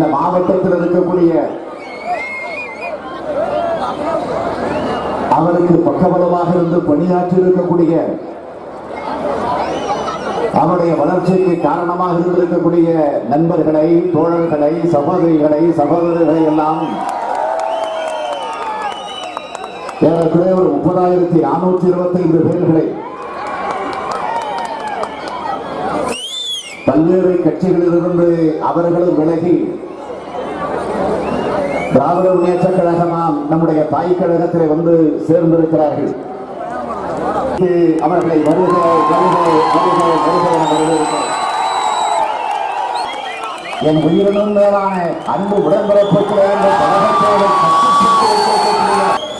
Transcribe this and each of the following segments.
இந்த மாவட்டத்தில் இருக்கக்கூடிய அவருக்கு பக்கபலமாக இருந்து பணியாற்றி இருக்கக்கூடிய அவருடைய வளர்ச்சிக்கு காரணமாக இருந்திருக்கக்கூடிய நண்பர்களை தோழர்களை சகோதரிகளை சகோதரர்களை எல்லாம் ஏறக்குறைய ஒரு முப்பதாயிரத்தி நானூற்றி இருபத்தி ஐந்து பேர்களை பல்வேறு கட்சிகளிலிருந்து அவர்களும் விலகி திராவிட முன்னேற்ற கழகமாம் நம்முடைய தாய் கழகத்திலே வந்து சேர்ந்திருக்கிறார்கள். அவர்களை வருக வருக வருக வருக என வரவேற்கிறேன். என் உயிரினும் மேலான அன்பு உடன்பிறப்புகளே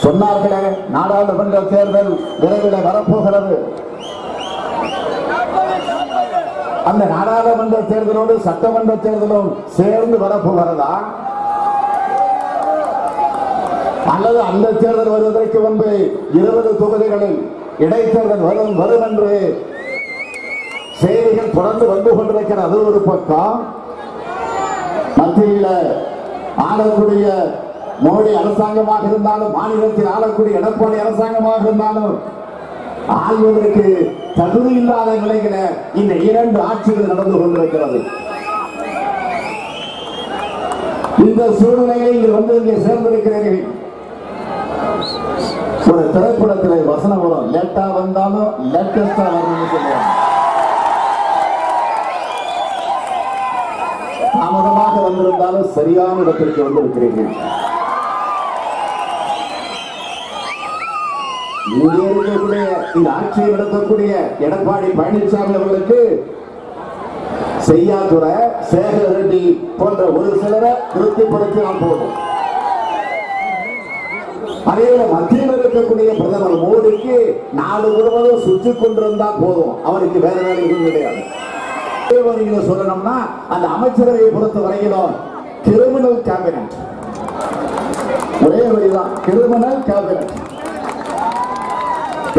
சொன்னார்களே நாடாளுமன்ற தேர்தல் விரைவில் வரப்போகிறது. அந்த நாடாளுமன்ற தேர்தலோடு சட்டமன்ற தேர்தலும் சேர்ந்து வரப்போகிறதா? அல்லது அந்த தேர்தல் வருவதற்கு முன்பு இருபது தொகுதிகளில் இடைத்தேர்தல் வரும் வரும் என்று செய்திகள் தொடர்ந்து வந்து கொண்டிருக்கிற அது ஒரு பக்கம். மத்தியில் ஆளக்கூடிய மோடி அரசாங்கமாக இருந்தாலும் மாநிலத்தில் ஆளக்கூடிய எடப்பாடி அரசாங்கமாக இருந்தாலும் ஆள்வதற்கு தகுதி இல்லாத நிலையில இந்த இரண்டு ஆட்சிகள் நடந்து கொண்டிருக்கிறது. இந்த சூழ்நிலையை வந்து இங்கே சேர்ந்திருக்கிறீர்கள். ஒரு திரைப்படத்தில் வசனம் வரும். லேட்டா வந்தாலும் லேட்டஸ்டா வரணும்னு சொல்லுவாங்க. தாமதமாக வந்திருந்தாலும் சரியான இடத்திற்கு வந்திருக்கிறீர்கள். இங்கே இருக்கக்கூடிய இந்த ஆட்சியை நடத்தக்கூடிய எடப்பாடி பழனிசாமி அவர்களுக்கு செய்யாதுரை சேகர் ரெட்டி போன்ற ஒரு சிலரை திருப்திப்படுத்தி திருப்திப்படுத்தினால் போதும். அதே மத்தியில் இருக்கக்கூடிய பிரதமர் மோடிக்கு நாடு முழுவதும் சுற்றி கொண்டிருந்தா போதும். அவருக்கு வேற வேலை எதுவும் கிடையாது. ஒரே சொல்லணும்னா அந்த அமைச்சரவையை பொறுத்த வரையிலும் கிரிமினல் கேபினட் ஒரே வழிதான் கிரிமினல் கேபினட்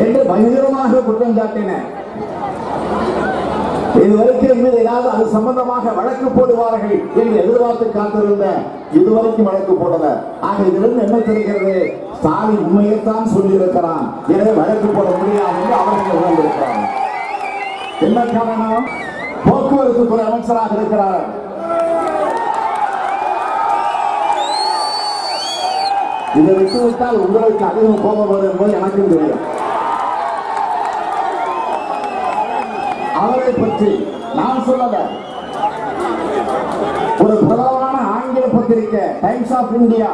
என்று பயங்கரமாக குற்றம் சாட்டின இதுவரைக்கும் என் மீது ஏதாவது அது சம்பந்தமாக வழக்கு போடுவார்கள் என்று எதிர்பார்த்து காத்திருந்த இதுவரைக்கும் வழக்கு போடல. ஆக இதிலிருந்து என்ன தெரிகிறது? ஸ்டாலின் உண்மையைத்தான் சொல்லியிருக்கிறான். எனவே வழக்கு போட முடியாது என்று அவர்கள் உணர்ந்திருக்கிறார் என்ன காரணம்? போக்குவரத்து துறை அமைச்சராக இருக்கிறார். இதை விட்டுவிட்டால் உங்களுக்கு அதிகம் கோபம் வரும் என்பது எனக்கும் தெரியும். அவரை பற்றி நான் சொல்லல. ஒரு பிரபலமான ஆங்கில பத்திரிகை டைம்ஸ் ஆஃப் இந்தியா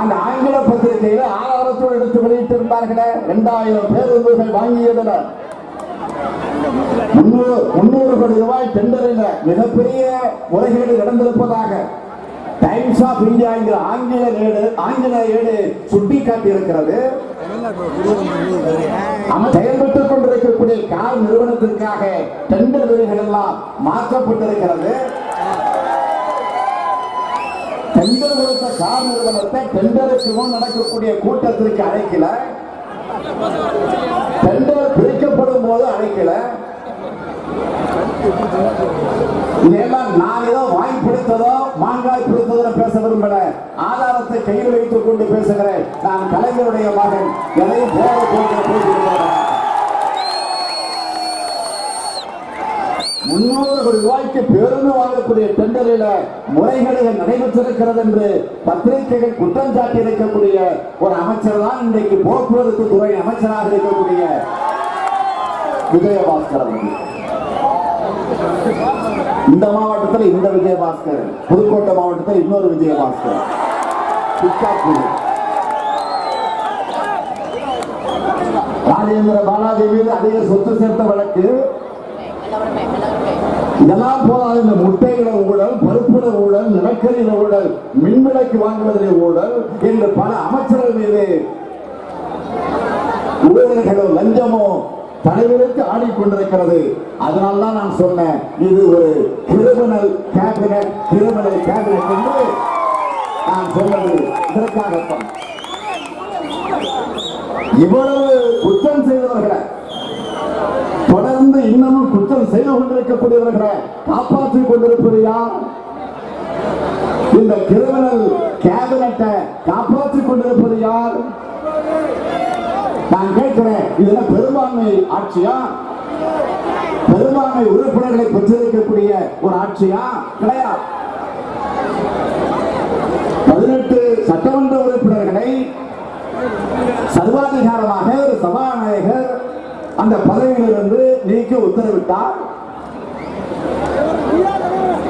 அந்த ஆங்கில பத்திரிகையில ஆதாரத்தோடு எடுத்து வெளியிட்டிருந்தார்களே இரண்டாயிரம் பேருந்துகள் வாங்கியதுல. முன்னூறு கோடி ரூபாய் டெண்டரில் மிகப்பெரிய முறைகேடு நடந்திருப்பதாக டைம்ஸ் ஆஃப் இந்தியா என்கிற ஆங்கில ஏடு ஆங்கில ஏடு சுட்டிக்காட்டி இருக்கிறது நம்ம செயல்பட்டுக் கார் நிறுவனத்திற்காக டெண்டர் விதிகள் எல்லாம் மாற்றப்பட்டிருக்கிறது. டெண்டர் கொடுத்த கார் நிறுவனத்தை டெண்டருக்கு முன் நடக்கக்கூடிய கூட்டத்திற்கு அழைக்கல. டெண்டர் பிரிக்கப்படும் போது அழைக்கல. இதெல்லாம் நான் ஏதோ வாய் பிடித்ததோ மாங்காய் பிடித்ததோ பேச விரும்பல. ஆதாரத்தை கையில் வைத்துக் கொண்டு பேசுகிறேன். நான் கலைஞருடைய மகன். எதையும் போக போக இன்னொரு வாழ்க்கை ரூபாய்க்கு பேருந்து வாங்கக்கூடிய டெண்டரில் முறைகேடுகள் நடைபெற்றிருக்கிறது என்று பத்திரிகைகள் குற்றம் சாட்டி இருக்கக்கூடிய ஒரு அமைச்சர் தான் இன்றைக்கு போக்குவரத்து துறை அமைச்சராக இருக்கக்கூடிய விஜயபாஸ்கர் அவர்கள். இந்த மாவட்டத்தில் இந்த விஜயபாஸ்கர் புதுக்கோட்டை மாவட்டத்தில் இன்னொரு விஜயபாஸ்கர். ராஜேந்திர பாலாஜி மீது அதிக சொத்து சேர்த்த வழக்கு. இதெல்லாம் போதாது இந்த முட்டைகள ஊழல் பருப்புல ஊழல் நிலக்கரியில ஊழல் மின்விளக்கு வாங்குவதிலே ஊழல் என்று பல அமைச்சர்கள் மீது ஊழல்களோ லஞ்சமோ தலைவருக்கு ஆடிக்கொண்டிருக்கிறது. அதனால்தான் நான் சொன்னேன் இது ஒரு கிரிமினல் கேபினட் கிரிமினல் கேபினட் என்று நான் சொன்னது. இதற்காகத்தான். இவ்வளவு குற்றம் செய்தவர்களை தொடர்ந்து இன்னமும் குற்றம் செய்து கொண்டிருக்கக்கூடியவர்களை காப்பாற்றிக் கொண்டிருப்பது யார் இந்த கிரிமினல் கேபினட்டை காப்பாற்றிக் கொண்டிருப்பது யார்? நான் கேட்கிறேன் இதுல பெரும்பான்மை ஆட்சியா? பெரும்பான்மை உறுப்பினர்களை பெற்றிருக்கக்கூடிய ஒரு ஆட்சியா? கிடையாது பதினெட்டு சட்டமன்ற உறுப்பினர்களை சர்வாதிகாரமாக ஒரு சபாநாயகர் அந்த பதவியிலிருந்து நீக்கி உத்தரவிட்டார்.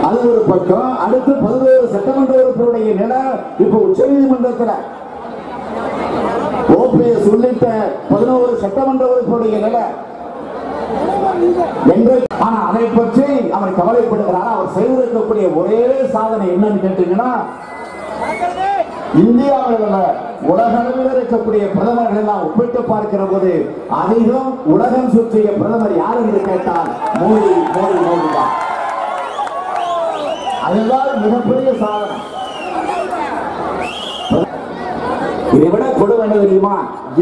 அது ஒரு பக்கம். அடுத்து பதினோரு சட்டமன்ற உறுப்பினருடைய நிலை இப்ப உச்ச நீதிமன்றத்தில் ஓபிஎஸ் உள்ளிட்ட பதினோரு சட்டமன்ற உறுப்பினருடைய நிலை ஆனா அதை பற்றி அவர் கவலைப்படுகிறார்? அவர் செய்திருக்கக்கூடிய ஒரே சாதனை என்னன்னு கேட்டீங்கன்னா இந்தியாவில் உள்ள உலக அளவில் இருக்கக்கூடிய பிரதமர்கள் எல்லாம் ஒப்பிட்டு பார்க்கிற போது அதிகம் உலகம் சுற்றிய பிரதமர் யார் என்று கேட்டால் மோடி மோடி மோடி தான். அதுதான் மிகப்பெரிய சாதனை. இதை விட கொடுமை தெரியுமா?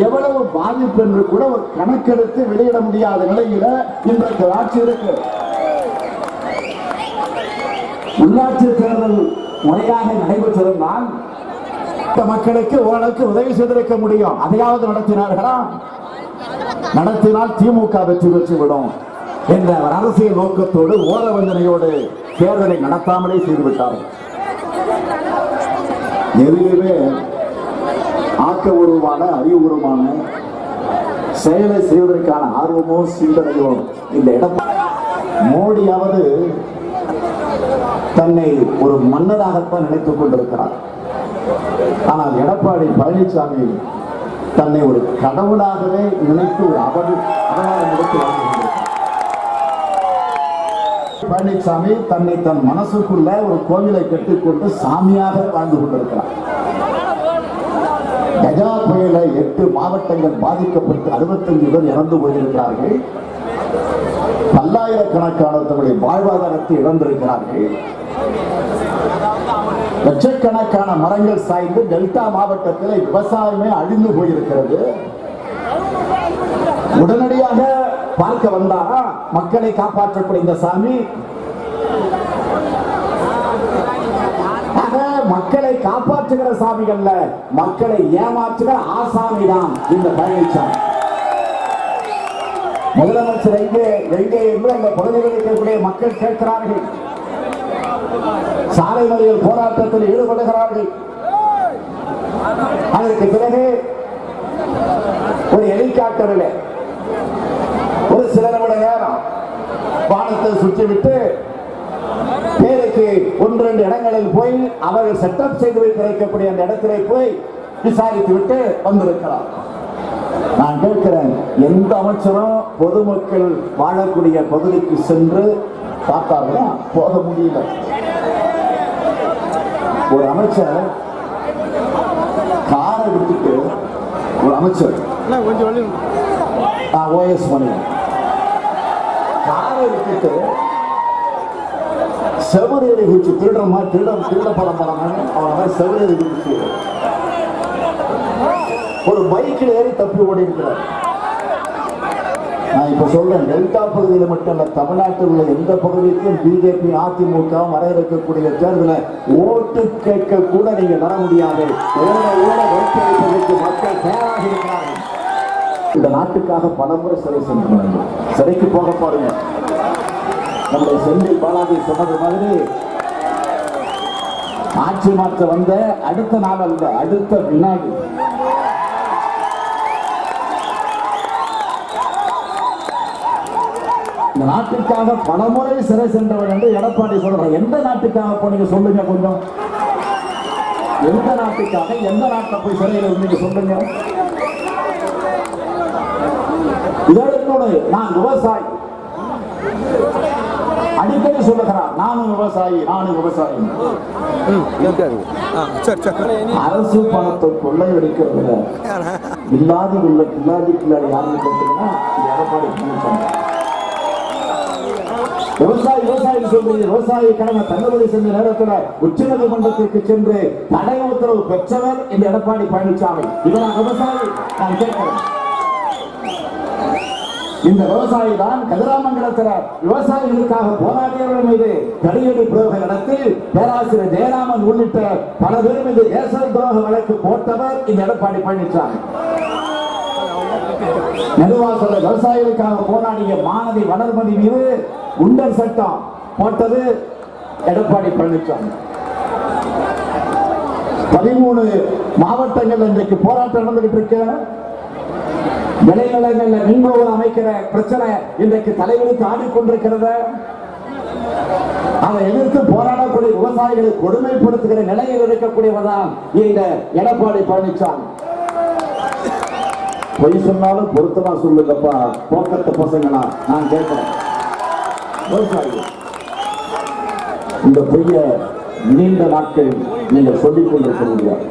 எவ்வளவு பாதிப்பு என்று கூட ஒரு கணக்கெடுத்து வெளியிட முடியாத நிலையில இன்றைக்கு ஆட்சி இருக்கு. உள்ளாட்சி தேர்தல் முறையாக நடைபெற்றிருந்தால் மக்களுக்கு ஓரளவுக்கு உதவி செய்திருக்க முடியும். அதையாவது நடத்தினார்களா? நடத்தினால் திமுக வெற்றி பெற்று விடும் என்ற அரசியல் நோக்கத்தோடு ஓரவஞ்சனையோடு தேர்தலை நடத்தாமலே செய்துவிட்டார்கள் எதிலுமே ஆக்கபூர்வமான அறிவுபூர்வமான செயலை செய்வதற்கான ஆர்வமோ சிந்தனையோ இந்த இடம். மோடியாவது தன்னை ஒரு மன்னராகத்தான் நினைத்துக் கொண்டிருக்கிறார். ஆனால் எடப்பாடி பழனிசாமி தன்னை ஒரு கடவுளாகவே நினைத்து ஒரு அவடு அபகாரம் எடுத்து பழனிசாமி தன்னை தன் மனசுக்குள்ள ஒரு கோவிலை கட்டிக்கொண்டு சாமியாக வாழ்ந்து கொண்டிருக்கிறார். கஜா புயல எட்டு மாவட்டங்கள் பாதிக்கப்பட்டு அறுபத்தஞ்சு பேர் இறந்து போயிருக்கிறார்கள். பல்லாயிரக்கணக்கான தங்களுடைய வாழ்வாதாரத்தை இழந்திருக்கிறார்கள். லட்சக்கணக்கான மரங்கள் சாய்ந்து டெல்டா மாவட்டத்தில் விவசாயமே அழிந்து போயிருக்கிறது. உடனடியாக பார்க்க வந்தாரா? மக்களை காப்பாற்றக்கூடிய இந்த சாமி? மக்களை காப்பாற்றுகிற சாமிகள்ல மக்களை ஏமாற்றுகிற ஆசாமி தான் இந்த பழனிசாமி முதலமைச்சர் எங்கே? எங்கே என்று அந்த பகுதிகளில் இருக்கக்கூடிய மக்கள் கேட்கிறார்கள். சாலை மறியல் போராட்டத்தில் ஈடுபடுகிறார்கள். அதற்கு பிறகு ஒரு ஹெலிகாப்டரில் ஒரு சில நிமிட நேரம் வானத்தை சுற்றிவிட்டு பேருக்கு ஒன்று ரெண்டு இடங்களில் போய் அவர்கள் செட்டப் செய்து வைத்திருக்கக்கூடிய அந்த இடத்திலே போய் விசாரித்து விட்டு வந்திருக்கிறார் நான் கேட்கிறேன் எந்த அமைச்சரும் பொதுமக்கள் வாழக்கூடிய பகுதிக்கு சென்று பார்த்தார்களா? போக முடியல. ஒரு அமைச்சர் காரை விட்டுட்டு ஒரு அமைச்சர். O S Mani. காரை விட்டுட்டு செவரேறி குச்சி திருடுற மாதிரி திருட திருட படம் படம் அவன மாதிரி செவரேறி குச்சி ஒரு பைக்கில் ஏறி தப்பி ஓடி இருக்கிறார் நான் இப்ப சொல்றேன் டெல்டா பகுதியில் மட்டும் இல்ல தமிழ்நாட்டில் உள்ள எந்த பகுதிக்கும் பிஜேபி அதிமுக வர இருக்கக்கூடிய தேர்தல ஓட்டு கேட்க கூட நீங்க வர முடியாது. மக்கள் இருக்கிறார்கள் இந்த நாட்டுக்காக பலமுறை சிறை சென்றாங்க சிறைக்கு போக பாருங்க. நம்முடைய செந்தில் பாலாஜி சொன்னது மாதிரி ஆட்சி மாற்ற வந்த அடுத்த நாள் அல்ல அடுத்த வினாடி இந்த நாட்டுக்காக பலமுறை சிறை சென்றவர் என்று எடப்பாடி சொல்றார். எந்த நாட்டுக்காக போனீங்க சொல்லுங்க கொஞ்சம். எந்த நாட்டுக்காக எந்த நாட்டை போய் சிறையில் இருந்தீங்க சொல்லுங்க. நான் விவசாயி. அடிக்கடி சொல்லுகிறார் நானும் விவசாயி நானும் விவசாயி. அரசு பணத்தை கொள்ளையடிக்கிறதுல இல்லாத உள்ள கில்லாடி கில்லாடி யாருன்னு கேட்டீங்கன்னா எடப்பாடி பழனிசாமி. விவசாயி விவசாயி சொல்றீங்க விவசாயிக்கான தள்ளுபடி செஞ்ச நேரத்தில் உச்சநீதிமன்றத்திற்கு சென்று தடை உத்தரவு பெற்றவர் இந்த எடப்பாடி பழனிசாமி இதனால் விவசாயி? நான் கேட்கிறேன். இந்த விவசாயி தான் கதிராமங்கலத்தில் விவசாயிகளுக்காக போராடியவர்கள் மீது தடியடி பிரயோக நடத்தி பேராசிரியர் ஜெயராமன் உள்ளிட்ட பல பேர் மீது தேச துரோக வழக்கு போட்டவர் இந்த எடப்பாடி பழனிசாமி நெடுவாசல விவசாயிகளுக்காக போராடிய மாணவி வளர்மதி மீது குண்டர் சட்டம் போட்டது எடப்பாடி பழனிசாமி. பதிமூணு மாவட்டங்கள் இன்றைக்கு போராட்டம் நடந்துகிட்டு இருக்கு. விளைநிலங்கள்ல மின்கோபுரம் அமைக்கிற பிரச்சனை இன்றைக்கு தலைவருக்கு ஆடிக்கொண்டிருக்கிறத. அதை எதிர்த்து போராடக்கூடிய விவசாயிகளை கொடுமைப்படுத்துகிற நிலையில் இருக்கக்கூடியவர்தான் இந்த எடப்பாடி பழனிசாமி. பொய் சொன்னாலும் பொருத்தமா சொல்லுங்கப்பா. போக்கத்த பசங்களா? நான் கேட்கிறேன். விவசாயிகள் இந்த பொய்ய நீண்ட நாட்கள் நீங்கள் சொல்லிக் கொண்டிருக்க முடியாது.